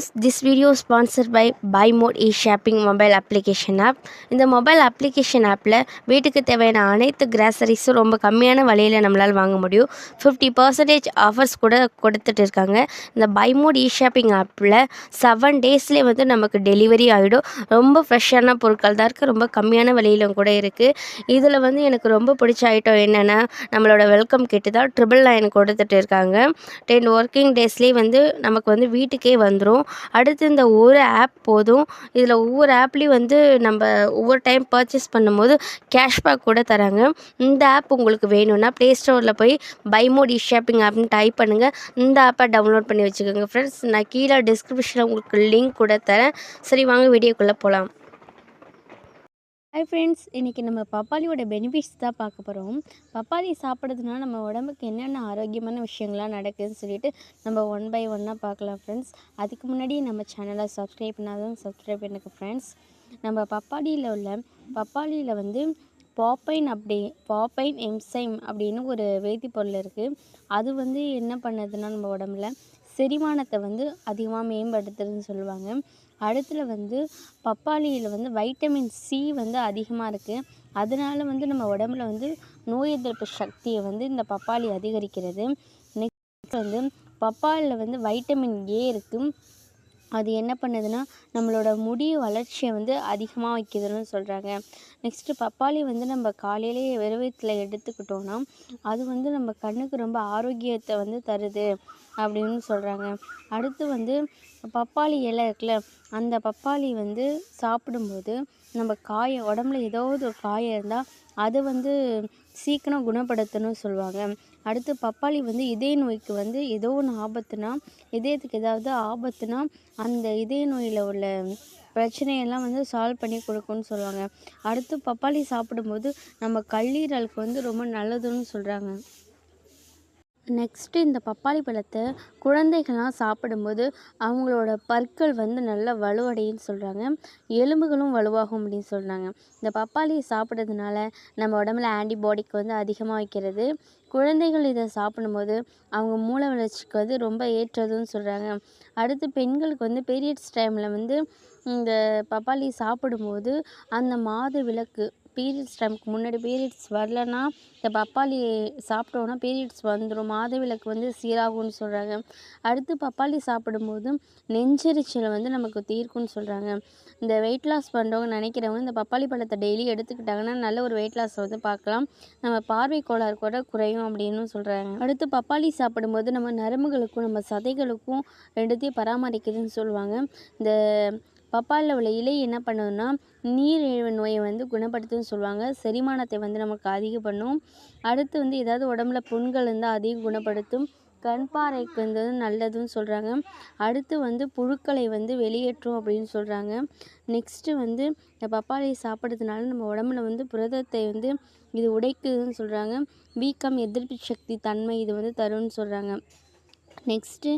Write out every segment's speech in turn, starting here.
Friends this video sponsor by buy mode e shopping mobile application app இந்த mobile application ஆப்பில் வீட்டுக்கு தேவையான அனைத்து கிராசரிஸும் ரொம்ப கம்மியான விலையில் நம்மளால் வாங்க முடியும். ஃபிஃப்டி பர்சன்டேஜ் ஆஃபர்ஸ் கூட கொடுத்துட்டு இருக்காங்க. இந்த பை மோட் இ ஷாப்பிங் ஆப்பில் செவன் டேஸ்லேயே வந்து நமக்கு டெலிவரி ஆகிடும் ரொம்ப ஃப்ரெஷ்ஷான பொருட்கள் தான் இருக்குது ரொம்ப கம்மியான விலையிலும் கூட இருக்குது இதில் வந்து எனக்கு ரொம்ப பிடிச்ச ஐட்டம் என்னென்னா நம்மளோட வெல்கம் கிட்டு தான் ட்ரிபிள் நைன் கொடுத்துட்டு இருக்காங்க. டென் ஒர்க்கிங் டேஸ்லேயே வந்து நமக்கு வந்து வீட்டுக்கே வந்துடும் அடுத்து இந்த ஒரு ஆப் போதும். இதில் ஒவ்வொரு ஆப்லேயும் வந்து நம்ம ஒவ்வொரு டைம் பர்ச்சேஸ் பண்ணும்போது கேஷ்பேக் கூட தராங்க. இந்த ஆப் உங்களுக்கு வேணும்னா ப்ளே ஸ்டோரில் போய் பைமோட் இ ஷாப்பிங் ஆப்னு டைப் பண்ணுங்கள் இந்த ஆப்பை டவுன்லோட் பண்ணி வச்சுக்கோங்க. ஃப்ரெண்ட்ஸ் நான் கீழே டிஸ்கிரிப்ஷனில் உங்களுக்கு லிங்க் கூட தரேன். சரி வாங்க வீடியோக்குள்ளே போகலாம் ஹாய் ஃப்ரெண்ட்ஸ் இன்றைக்கி நம்ம பப்பாளியோட பெனிஃபிட்ஸ் தான் பார்க்க போகிறோம் பப்பாளி சாப்பிட்றதுனால நம்ம உடம்புக்கு என்னென்ன ஆரோக்கியமான விஷயங்கள்லாம் நடக்குதுன்னு சொல்லிட்டு நம்ம ஒன் பை ஒன்னாக பார்க்கலாம் ஃப்ரெண்ட்ஸ் அதுக்கு முன்னாடி நம்ம சேனலை சப்ஸ்கிரைப் பண்ணாதான் சப்ஸ்கிரைப் பண்ணுங்க ஃப்ரெண்ட்ஸ் நம்ம பப்பாளியில் உள்ள பப்பாளியில் வந்து பாப்பைன் அப்படி பாப்பைன் எம்சைம் அப்படின்னு ஒரு வேதிப்பொருள் இருக்குது அது வந்து என்ன பண்ணுதுன்னா நம்ம உடம்புல செரிமானத்தை வந்து அதிகமாக மேம்படுத்துதுன்னு சொல்லுவாங்க. அடுத்துல வந்து பப்பாளியில் வந்து வைட்டமின் சி வந்து அதிகமாக இருக்குது அதனால வந்து நம்ம உடம்புல வந்து நோய் எதிர்ப்பு சக்தியை வந்து இந்த பப்பாளி அதிகரிக்கிறது. நெக்ஸ்ட் வந்து பப்பாளியில் வந்து வைட்டமின் ஏ இருக்குது அது என்ன பண்ணுதுன்னா நம்மளோட முடி வளர்ச்சியை வந்து அதிகமாக வைக்குதுன்னு சொல்கிறாங்க நெக்ஸ்ட்டு பப்பாளி வந்து நம்ம காலையிலேயே வெறும் வயித்துல எடுத்துக்கிட்டோன்னா அது வந்து நம்ம கண்ணுக்கு ரொம்ப ஆரோக்கியத்தை வந்து தருது அப்படின்னு சொல்கிறாங்க அடுத்து வந்து பப்பாளி இலை இருக்குல்ல அந்த பப்பாளி வந்து சாப்பிடும்போது நம்ம காயம் உடம்புல ஏதாவது ஒரு காயம் இருந்தால் அது வந்து சீக்கிரம் குணப்படுத்தணும்னு சொல்லுவாங்க. அடுத்து பப்பாளி வந்து இதய நோய்க்கு வந்து ஏதோ ஒன்று ஆபத்துனா இதயத்துக்கு ஏதாவது ஆபத்துனா அந்த இதய நோயில் உள்ள பிரச்சனையெல்லாம் வந்து சால்வ் பண்ணி கொடுக்கும்னு சொல்லுவாங்க. அடுத்து பப்பாளி சாப்பிடும்போது நம்ம கல்லீரலுக்கு வந்து ரொம்ப நல்லதுன்னு சொல்கிறாங்க நெக்ஸ்ட்டு இந்த பப்பாளி பழத்தை குழந்தைகள்லாம் சாப்பிடும்போது அவங்களோட பற்கள் வந்து நல்லா வலுவடையும்னு சொல்கிறாங்க எலும்புகளும் வலுவாகும் அப்படின்னு சொல்கிறாங்க இந்த பப்பாளியை சாப்பிட்றதுனால நம்ம உடம்புல ஆன்டிபாடிக்கு வந்து அதிகமாக வைக்கிறது. குழந்தைகள் இதை சாப்பிடும்போது அவங்க மூளை வளர்ச்சிக்கு வந்து ரொம்ப ஏற்றதுன்னு சொல்கிறாங்க அடுத்து பெண்களுக்கு வந்து பீரியட்ஸ் டைமில் வந்து இந்த பப்பாளி சாப்பிடும்போது அந்த மாத விளக்கு பீரியட்ஸ் டைமுக்கு முன்னாடி பீரியட்ஸ் வரலன்னா இந்த பப்பாளி சாப்பிட்டோன்னா பீரியட்ஸ் வந்துடும் மாதவிலக்கு வந்து சீராகும்னு சொல்கிறாங்க அடுத்து பப்பாளி சாப்பிடும்போது நெஞ்செரிச்சலை வந்து நமக்கு தீர்க்கும்னு சொல்கிறாங்க இந்த வெயிட் லாஸ் பண்ணுறவங்க நினைக்கிறவங்க இந்த பப்பாளி பழத்தை டெய்லி எடுத்துக்கிட்டாங்கன்னா நல்ல ஒரு வெயிட் லாஸ் வந்து பார்க்கலாம். நம்ம பார்வை கோளாறு கூட குறையும் அப்படின்னு சொல்கிறாங்க அடுத்து பப்பாளி சாப்பிடும்போது நம்ம நரம்புகளுக்கும் நம்ம சதைகளுக்கும் ரெண்டுத்தையும் பராமரிக்குதுன்னு சொல்லுவாங்க. இந்த பப்பாளியில் உள்ள இலை என்ன பண்ணுதுன்னா நீரிழிவு நோயை வந்து குணப்படுத்துன்னு சொல்லுவாங்க. செரிமானத்தை வந்து நமக்கு அதிகம் பண்ணும். அடுத்து வந்து ஏதாவது உடம்புல புண்கள் இருந்தால் அதையும் குணப்படுத்தும். கண் பாறைக்கு வந்து நல்லதுன்னு சொல்கிறாங்க அடுத்து வந்து புழுக்களை வந்து வெளியேற்றும் அப்படின்னு சொல்கிறாங்க நெக்ஸ்ட்டு வந்து இந்த பப்பாளியை சாப்பிட்றதுனால நம்ம உடம்புல வந்து புரதத்தை வந்து இது உடைக்குதுன்னு சொல்கிறாங்க வீக்கம் எதிர்ப்பு சக்தி தன்மை இது வந்து தரும்னு சொல்கிறாங்க நெக்ஸ்ட்டு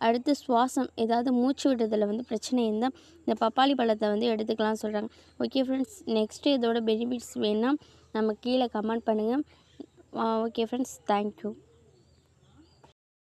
அடுத்து சுவாசம் ஏதாவது மூச்சு விடுறதில் வந்து பிரச்சனை இருந்தால் இந்த பப்பாளி பழத்தை வந்து எடுத்துக்கலாம்னு சொல்கிறாங்க ஓகே ஃப்ரெண்ட்ஸ் நெக்ஸ்ட்டு இதோட பெனிஃபிட்ஸ் வேணும்னா நம்ம கீழே கமெண்ட் பண்ணுங்கள் ஓகே ஃப்ரெண்ட்ஸ் தேங்க்யூ